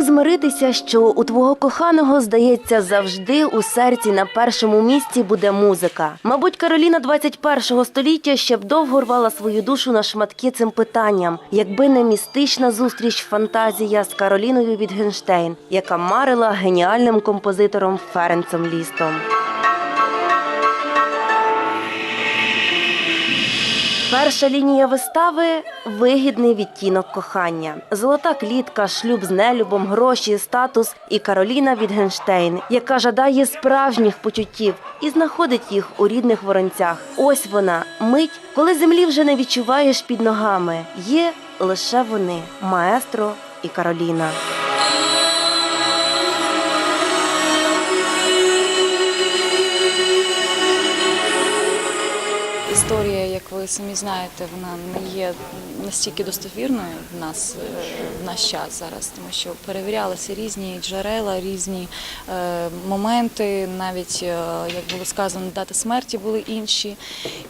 змиритися, що у твого коханого здається завжди у серці на першому місці буде музика. Мабуть, Кароліна 21-го століття ще б довго рвала свою душу на шматки цим питанням, якби не містична зустріч фантазія з Кароліною Вітгенштейн, яка марила геніальним композитором Ференцем Лістом. Перша лінія вистави вигідний відтінок кохання. Золота клітка, шлюб з нелюбом, гроші, статус і Кароліна Вітгенштейн, яка жадає справжніх почуттів і знаходить їх у рідних воронцях. Ось вона, мить, коли землі вже не відчуваєш під ногами. Є лише вони маестро і Кароліна. Історія, як ви самі знаєте, вона не є настільки достовірною в нас е, в наш час зараз, тому що перевірялися різні джерела, різні е, моменти, навіть е, як було сказано, дати смерті були інші.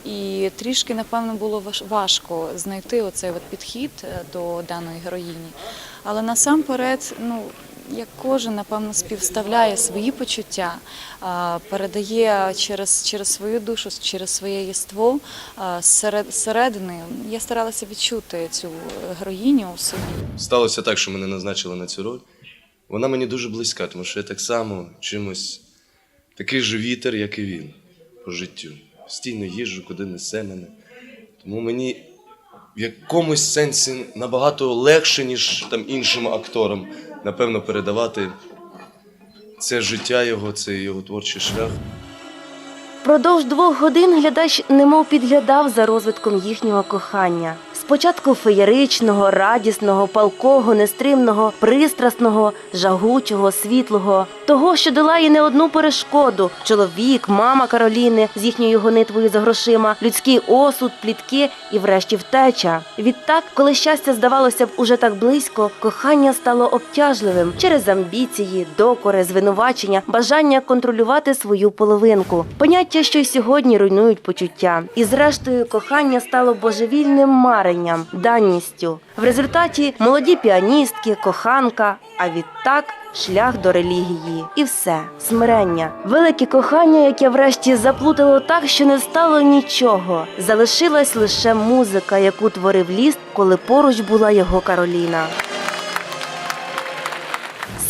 І трішки, напевно, було важко знайти оцей от підхід до даної героїні. Але насамперед, ну як кожен, напевно, співставляє свої почуття, передає через, через свою душу, через своє єство зсередини. Я старалася відчути цю героїню у собі. Сталося так, що мене назначили на цю роль. Вона мені дуже близька, тому що я так само чимось такий же вітер, як і він по життю. Постійно їжджу, куди несе мене. Тому мені в якомусь сенсі набагато легше, ніж там іншим акторам, напевно, передавати це життя його, цей його творчий шлях. Продовж двох годин глядач немов підглядав за розвитком їхнього кохання. Спочатку феєричного, радісного, палкого, нестримного, пристрасного, жагучого, світлого, того, що долає не одну перешкоду: чоловік, мама Кароліни з їхньою гонитвою за грошима, людський осуд, плітки і, врешті, втеча. Відтак, коли щастя здавалося б уже так близько, кохання стало обтяжливим через амбіції, докори, звинувачення, бажання контролювати свою половинку. Поняття, що й сьогодні руйнують почуття. І зрештою, кохання стало божевільним маренням, данністю. В результаті молоді піаністки, коханка, а відтак шлях до релігії. І все смирення. Велике кохання, яке врешті заплутало так, що не стало нічого. Залишилась лише музика, яку творив ліст, коли поруч була його Кароліна.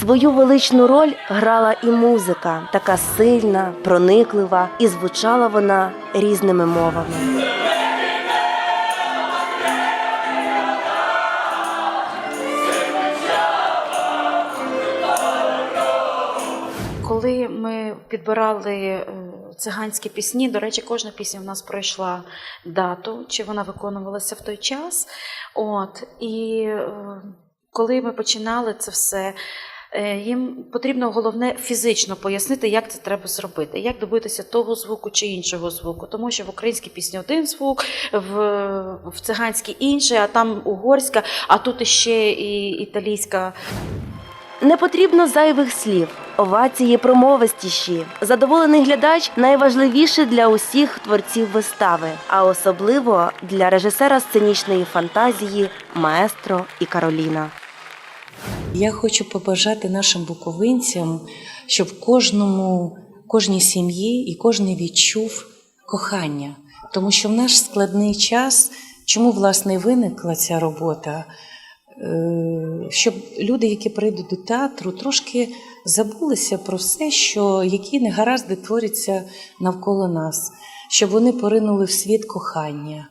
Свою величну роль грала і музика, така сильна, прониклива, і звучала вона різними мовами. Коли ми підбирали е, циганські пісні, до речі, кожна пісня в нас пройшла дату, чи вона виконувалася в той час. От, і е, коли ми починали це все, е, їм потрібно головне фізично пояснити, як це треба зробити, як добитися того звуку чи іншого звуку. Тому що в українській пісні один звук, в, в циганській інший, а там угорська, а тут іще і італійська Не потрібно зайвих слів, овації промовистіші. Задоволений глядач найважливіше для усіх творців вистави, а особливо для режисера сценічної фантазії маестро і Кароліна. Я хочу побажати нашим буковинцям, щоб кожному, кожній сім'ї і кожен відчув кохання. Тому що в наш складний час, чому власне виникла ця робота, щоб люди, які прийдуть до театру, трошки забулися про все, що які негаразди творяться навколо нас, щоб вони поринули в світ кохання.